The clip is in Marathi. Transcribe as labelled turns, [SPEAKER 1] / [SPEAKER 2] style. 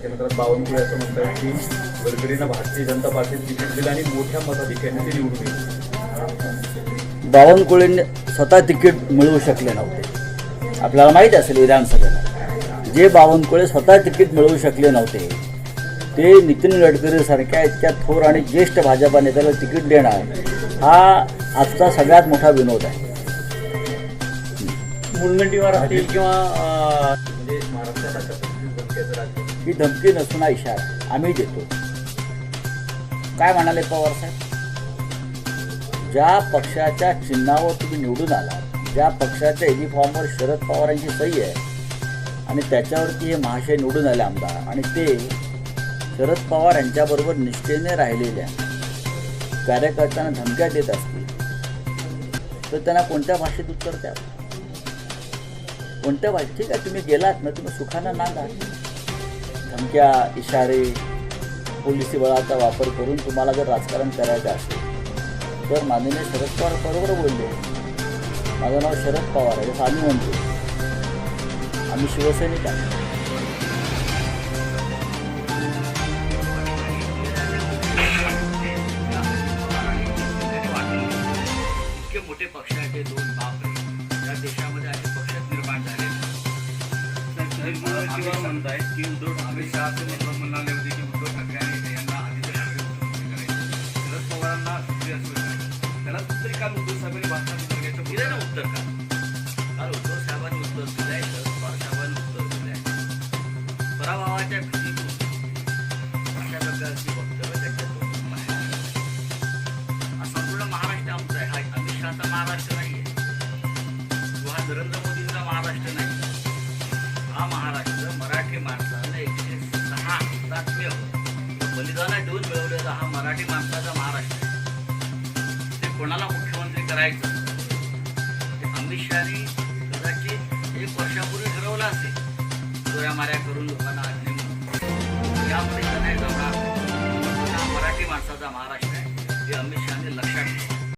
[SPEAKER 1] त्याच्यानंतर बावनकुळे असं म्हणतात की गडकरींना भारतीय जनता पार्टीने तिकीट दिलं आणि मोठ्या मताधिक्याने ते निवडून गेले
[SPEAKER 2] बावनकुळेंनी स्वतः तिकीट मिळवू शकले नव्हते. आपल्याला माहीत असेल विधानसभेला. जे बावनकुळे स्वतः तिकीट मिळवू शकले नव्हते ते नितीन गडकरीसारख्या इतक्या थोर आणि ज्येष्ठ भाजपा नेत्याला तिकीट देणार हा आजचा सगळ्यात मोठा विनोद आहे.
[SPEAKER 3] मुनगंटीवार असतील किंवा
[SPEAKER 2] ही धमकी नसून हा इशारा. आम्ही देतो. काय म्हणाले पवार साहेब? ज्या पक्षाच्या चिन्हावर तुम्ही निवडून आला ज्या पक्षाच्या युनिफॉर्मवर शरद पवारांची सही आहे आणि त्याच्यावरती हे महाशय निवडून आले आमदार आणि ते शरद पवार यांच्याबरोबर निष्ठेने राहिलेल्या कार्यकर्त्यांना धमक्या देत असतील तर त्यांना कोणत्या भाषेत उत्तर द्यावं? कोणत्या भाषेत? ठीक आहे तुम्ही गेलात ना तुम्ही सुखानं नांदा धमक्या इशारे पोलिसी बळाचा वापर करून तुम्हाला जर राजकारण करायचं असेल तर माननीय शरद पवार बरोबर बोलले. माझं नाव शरद पवार आहे आम्ही म्हणतो. आम्ही शिवसैनिक आहे
[SPEAKER 4] मोठे पक्ष आहेत ते दोन बाप या देशामध्ये असे किंवा म्हणताय की उद्धव शहाचे नेतृत्व म्हणाले होते की उद्धव ठाकरे आणि यांना आदित्य ठाकरे शरद पवारांना त्याला तरी काल उद्धव साहेबांनी उत्तर घ्यायचं उत्तर का? बलिदान देऊन मिळवलेला हा मराठी माणसाचा महाराष्ट्र आहे. ते कोणाला मुख्यमंत्री करायचं? अमित शहानी कदाचित एक वर्षापूर्वी ठरवलं असेल. चोऱ्या माऱ्या करून लोकांना आज्ञा म्हणून. यामध्ये नाही जमणार हा मराठी माणसाचा महाराष्ट्र आहे. हे अमित शहाने लक्षात ठेवा.